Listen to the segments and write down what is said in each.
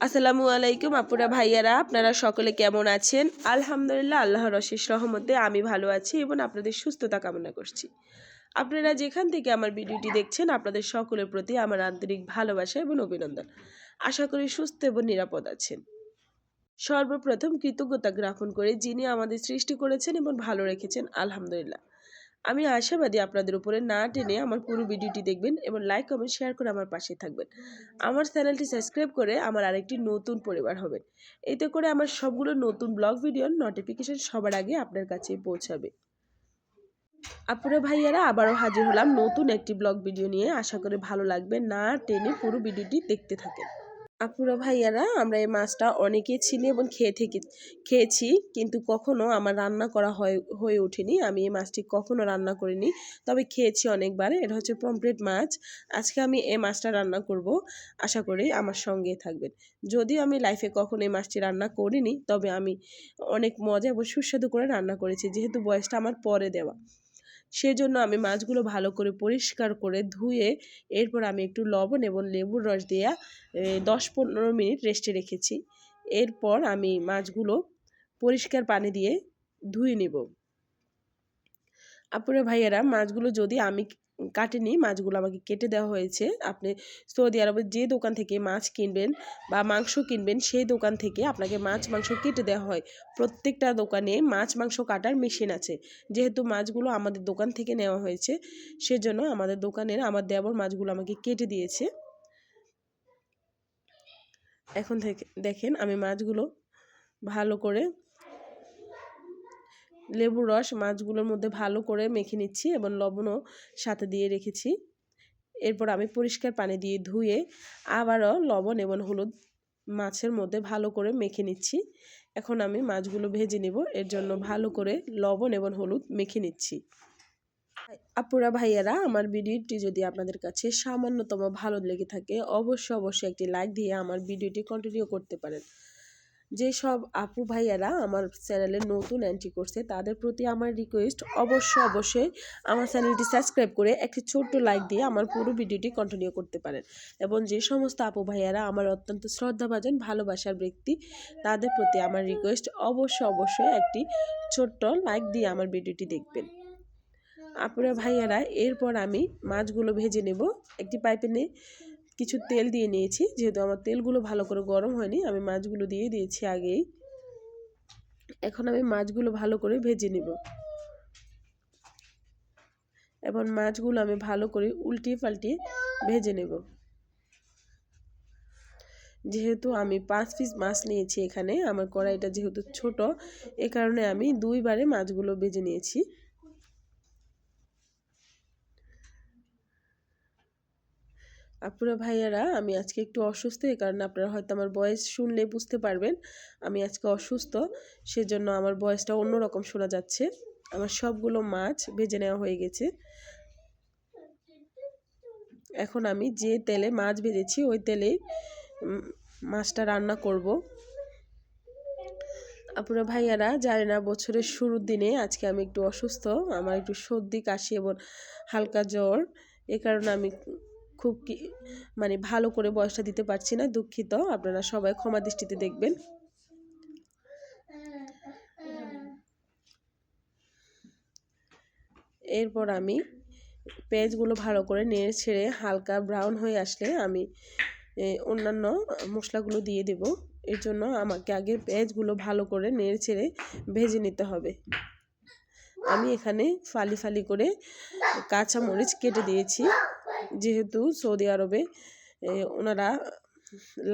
আসসালামু আলাইকুম আপুরা ভাইয়ারা, আপনারা সকলে কেমন আছেন? আলহামদুলিল্লাহ, আল্লাহর অশেষ রহমতে আমি ভালো আছি এবং আপনাদের সুস্থতা কামনা করছি। আপনারা যেখান থেকে আমার ভিডিওটি দেখছেন, আপনাদের সকলের প্রতি আমার আন্তরিক ভালোবাসা এবং অভিনন্দন। আশা করি সুস্থ এবং নিরাপদ আছেন। সর্বপ্রথম কৃতজ্ঞতা জ্ঞাপন করে যিনি আমাদের সৃষ্টি করেছেন এবং ভালো রেখেছেন, আলহামদুলিল্লাহ। আমি আশাবাদী আপনাদের উপরে না টেনে আমার পুরো ভিডিওটি দেখবেন এবং লাইক কমেন্ট শেয়ার করে আমার পাশে থাকবেন। আমার চ্যানেলটি সাবস্ক্রাইব করে আমার আরেকটি নতুন পরিবার হবেন। এতে করে আমার সবগুলো নতুন ব্লগ ভিডিওর নোটিফিকেশন সবার আগে আপনার কাছে পৌঁছাবে। আপুরা ভাইয়ারা আবারও হাজির হলাম নতুন একটি ব্লগ ভিডিও নিয়ে। আশা করি ভালো লাগবে। না টেনে পুরো ভিডিওটি দেখতে থাকেন। আপুরা ভাইয়ারা, আমরা এই মাছটা অনেকে ছিলি এবং খেয়ে থেকে, খেয়েছি, কিন্তু কখনো আমার রান্না করা হয়, হয়ে ওঠেনি। আমি এই মাছটি কখনো রান্না করিনি, তবে খেয়েছি অনেকবার। এটা হচ্ছে পমপ্লেট মাছ। আজকে আমি এই মাছটা রান্না করব। আশা করি আমার সঙ্গে থাকবেন। যদিও আমি লাইফে কখনো এই মাছটি রান্না করিনি, তবে আমি অনেক মজা এবং সুস্বাদু করে রান্না করেছি, যেহেতু বয়সটা আমার পরে দেওয়া। সেজন্য আমি মাছগুলো ভালো করে পরিষ্কার করে ধুয়ে এরপর আমি একটু লবণ এবং লেবুর রস দিয়ে দশ পনেরো মিনিট রেস্টে রেখেছি। এরপর আমি মাছগুলো পরিষ্কার পানি দিয়ে ধুয়ে নেব। আপুরে ভাইয়েরা, মাছগুলো যদি আমি কাটেনি, মাছগুলো আমাকে কেটে দেওয়া হয়েছে। আপনি সৌদি আরবের যে দোকান থেকে মাছ কিনবেন বা মাংস কিনবেন, সেই দোকান থেকে আপনাকে মাছ, মাংস কেটে দেওয়া হয়। প্রত্যেকটা দোকানে মাছ, মাংস কাটার মেশিন আছে। যেহেতু মাছগুলো আমাদের দোকান থেকে নেওয়া হয়েছে, সেজন্য আমাদের দোকানের আমার দেবর মাছগুলো আমাকে কেটে দিয়েছে। এখন থেকে দেখেন আমি মাছগুলো ভালো করে লেবুর রস মাছগুলোর মধ্যে ভালো করে মেখে নিচ্ছি এবং লবণও সাথে দিয়ে রেখেছি। এরপর আমি পরিষ্কার পানি দিয়ে ধুয়ে আবারও লবণ এবং হলুদ মাছের মধ্যে ভালো করে মেখে নিচ্ছি। এখন আমি মাছগুলো ভেজে নেব, এর জন্য ভালো করে লবণ এবং হলুদ মেখে নিচ্ছি। আপুরা ভাইয়ারা, আমার ভিডিওটি যদি আপনাদের কাছে সামান্যতম ভালো লেগে থাকে, অবশ্যই অবশ্যই একটি লাইক দিয়ে আমার ভিডিওটি কন্টিনিউ করতে পারেন। যেসব আপু ভাইয়ারা আমার চ্যানেলে নতুন এন্ট্রি করছে, তাদের প্রতি আমার রিকোয়েস্ট অবশ্যই অবশ্যই আমার চ্যানেলটি সাবস্ক্রাইব করে একটি ছোট্ট লাইক দিয়ে আমার পুরো ভিডিওটি কন্টিনিউ করতে পারেন। এবং যে সমস্ত আপু ভাইয়ারা আমার অত্যন্ত শ্রদ্ধাভাজন, ভালোবাসার ব্যক্তি, তাদের প্রতি আমার রিকোয়েস্ট অবশ্যই অবশ্যই একটি ছোট্ট লাইক দিয়ে আমার ভিডিওটি দেখবেন। আপুরা ভাইয়ারা, এরপর আমি মাছগুলো ভেজে নেব, একটি পাইপে নিয়ে কিছু তেল দিয়ে নিয়েছি, যেহেতু আমার তেলগুলো ভালো করে গরম হয়নি, আমি মাছগুলো দিয়ে দিয়েছি আগেই। এখন আমি মাছগুলো ভালো করে ভেজে নেব। এবং মাছগুলো আমি ভালো করে উল্টিয়ে পাল্টিয়ে ভেজে নেব। যেহেতু আমি পাঁচ পিস মাছ নিয়েছি এখানে, আমার কড়াইটা যেহেতু ছোট, এ কারণে আমি দুইবারে মাছগুলো ভেজে নিয়েছি। আপুরা ভাইয়ারা, আমি আজকে একটু অসুস্থ এই কারণে আপনারা হয়তো আমার বয়স শুনলে বুঝতে পারবেন। আমি আজকে অসুস্থ, সেজন্য আমার বয়সটা অন্যরকম শোনা যাচ্ছে। আমার সবগুলো মাছ ভেজে নেওয়া হয়ে গেছে। এখন আমি যে তেলে মাছ ভেজেছি, ওই তেলেই মাছটা রান্না করব। আপুরা ভাইয়ারা, জানে না বছরের শুরুর দিনে আজকে আমি একটু অসুস্থ, আমার একটু সর্দি, কাশি এবং হালকা জ্বর, এ কারণে আমি খুব কি মানে ভালো করে বয়সটা দিতে পারছি না, দুঃখিত। আপনারা সবাই ক্ষমা দৃষ্টিতে দেখবেন। এরপর আমি পেঁয়াজগুলো ভালো করে নেড়ে ছেড়ে হালকা ব্রাউন হয়ে আসলে আমি অন্যান্য মশলাগুলো দিয়ে দেব। এর জন্য আমাকে আগে পেঁয়াজগুলো ভালো করে নেড়ে ছেড়ে ভেজে নিতে হবে। আমি এখানে ফালি ফালি করে কাঁচা মরিচ কেটে দিয়েছি। যেহেতু সৌদি আরবে ওনারা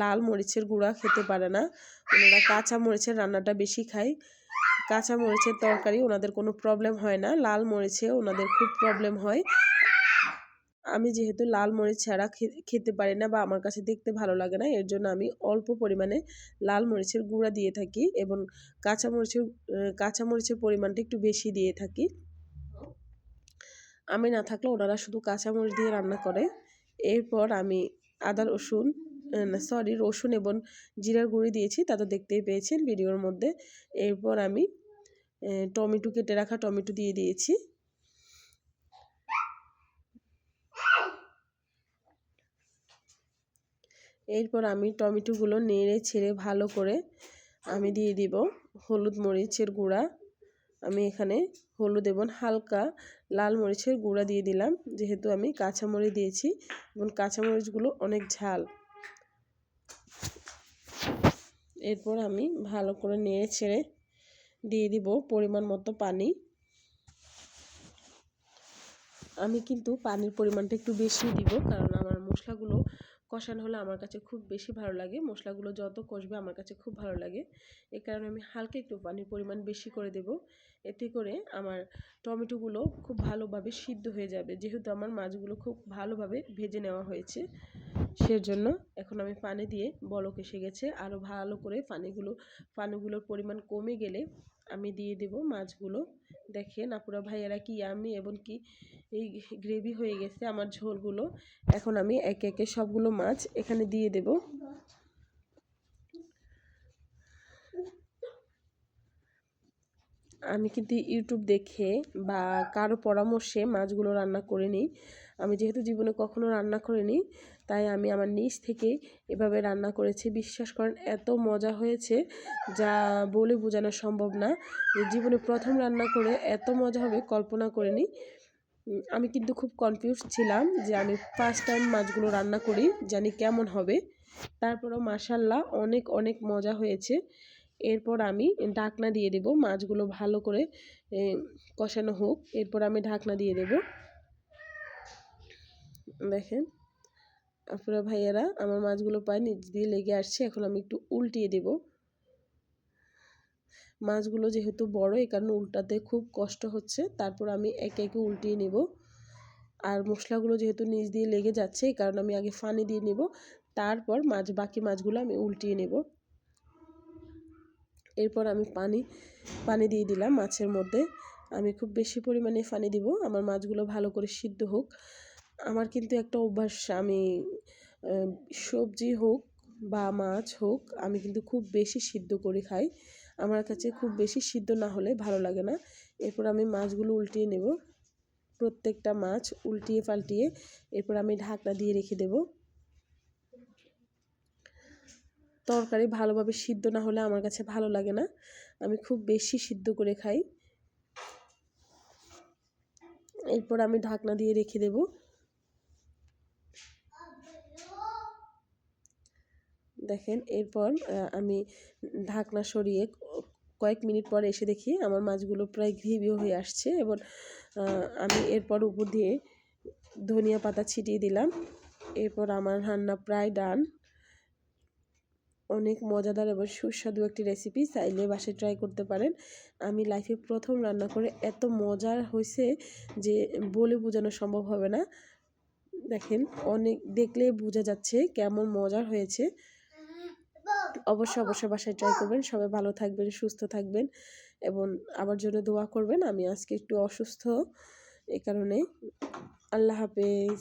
লাল মরিচের গুঁড়া খেতে পারে না। ওনারা কাঁচা মরিচের রান্নাটা বেশি খায়। কাঁচা মরিচের তরকারি ওনাদের কোনো প্রবলেম হয় না। লাল মরিচে ওনাদের খুব প্রবলেম হয়। আমি যেহেতু লাল মরিচ ছাড়া খেতে পারি না বা আমার কাছে দেখতে ভালো লাগে না, এর জন্য আমি অল্প পরিমাণে লাল মরিচের গুঁড়া দিয়ে থাকি এবং কাঁচা মরিচের কাঁচা মরিচের পরিমাণটা একটু বেশি দিয়ে থাকি। আমি না থাকলে ওনারা শুধু কাঁচামরিচ দিয়ে রান্না করে। এরপর আমি আদা, রসুন সরি রসুন এবং জিরার গুঁড়ি দিয়েছি, তা তো দেখতেই পেয়েছেন ভিডিওর মধ্যে। এরপর আমি টমেটো, কেটে রাখা টমেটো দিয়ে দিয়েছি। এরপর আমি টমেটোগুলো নেড়ে ছেড়ে ভালো করে আমি দিয়ে দিব হলুদ মরিচের গুঁড়া। আমি এখানে হলুদ এবং হালকা লাল মরিচের গুঁড়া দিয়ে দিলাম। যেহেতু আমি কাঁচামরিচ দিয়েছি এবং কাঁচামরিচগুলো অনেক ঝাল। এরপর আমি ভালো করে নেড়ে ছেড়ে দিয়ে দিব পরিমাণ মতো পানি। আমি কিন্তু পানির পরিমাণটা একটু বেশি দিব কারণ আমার মশলাগুলো কষানো হলে আমার কাছে খুব বেশি ভালো লাগে। মশলাগুলো যত কষবে আমার কাছে খুব ভালো লাগে। এই কারণে আমি হালকা একটু পানির পরিমাণ বেশি করে দেব। এতে করে আমার টমেটোগুলো খুব ভালোভাবে সিদ্ধ হয়ে যাবে। যেহেতু আমার মাছগুলো খুব ভালোভাবে ভেজে নেওয়া হয়েছে, সেজন্য এখন আমি পানি দিয়ে বলক এসে গেছে। আরও ভালো করে পানিগুলো, পানিগুলোর পরিমাণ কমে গেলে আমি দিয়ে দেব মাছগুলো। দেখেন আপুরা ভাইয়ারা কি আমি এবং কি এই গ্রেভি হয়ে গেছে আমার ঝোলগুলো। এখন আমি একে একে সবগুলো মাছ এখানে দিয়ে দেব। আমি কিন্তু ইউটিউব দেখে বা কারও পরামর্শে মাছগুলো রান্না করে নিই। আমি যেহেতু জীবনে কখনো রান্না করিনি তাই আমি আমার নিজ থেকে এভাবে রান্না করেছি। বিশ্বাস করেন, এত মজা হয়েছে যা বলে বোঝানো সম্ভব না জীবনে প্রথম রান্না করে এত মজা হবে কল্পনা করিনি। আমি কিন্তু খুব কনফিউজ ছিলাম যে আমি ফার্স্ট টাইম মাছগুলো রান্না করি, জানি কেমন হবে। তারপরও মাসাল্লাহ অনেক অনেক মজা হয়েছে। এরপর আমি ঢাকনা দিয়ে দেব মাছগুলো ভালো করে কষানো হোক। এরপর আমি ঢাকনা দিয়ে দেব। দেখেন। আপনারা ভাইয়ারা আমার মাছগুলো প্রায় নিচ দিয়ে লেগে আসছে, এখন আমি একটু উল্টিয়ে দেব। মাছগুলো যেহেতু বড়, এই কারণে উল্টাতে খুব কষ্ট হচ্ছে, তারপর আমি একে একে উল্টিয়ে নেব। আর মশলাগুলো যেহেতু নিচ দিয়ে লেগে যাচ্ছে, এই কারণে আমি আগে ফানি দিয়ে নেব, তারপর মাছ, বাকি মাছগুলো আমি উল্টিয়ে নেব। এরপর আমি পানি পানি দিয়ে দিলাম মাছের মধ্যে। আমি খুব বেশি পরিমাণে পানি দিব, আমার মাছগুলো ভালো করে সিদ্ধ হোক। আমার কিন্তু একটা অভ্যাস, আমি সবজি হোক বা মাছ হোক, আমি কিন্তু খুব বেশি সিদ্ধ করে খাই। আমার কাছে খুব বেশি সিদ্ধ না হলে ভালো লাগে না। এরপর আমি মাছগুলো উল্টিয়ে নেব। প্রত্যেকটা মাছ উল্টিয়ে পাল্টিয়ে এরপর আমি ঢাকনা দিয়ে রেখে দেব। তরকারি ভালোভাবে সিদ্ধ না হলে আমার কাছে ভালো লাগে না। আমি খুব বেশি সিদ্ধ করে খাই। এরপর আমি ঢাকনা দিয়ে রেখে দেব। দেখেন, এরপর আমি ঢাকনা সরিয়ে কয়েক মিনিট পর এসে দেখি আমার মাছগুলো প্রায় গ্রেভি হয়ে আসছে এবং আমি এরপর উপর দিয়ে ধনিয়া পাতা ছিটিয়ে দিলাম। এরপর আমার রান্না প্রায় ডান। অনেক মজাদার এবং সুস্বাদু একটি রেসিপি, চাইলে বাসায় ট্রাই করতে পারেন। আমি লাইফে প্রথম রান্না করে এত মজার হয়েছে যে বলে বোঝানো সম্ভব হবে না। দেখেন, অনেক দেখলে বোঝা যাচ্ছে কেমন মজার হয়েছে। অবশ্যই অবশ্যই বাসায় ট্রাই করবেন। সবাই ভালো থাকবেন, সুস্থ থাকবেন এবং আমার জন্য দোয়া করবেন। আমি আজকে একটু অসুস্থ এই কারণে। আল্লাহ হাফেজ।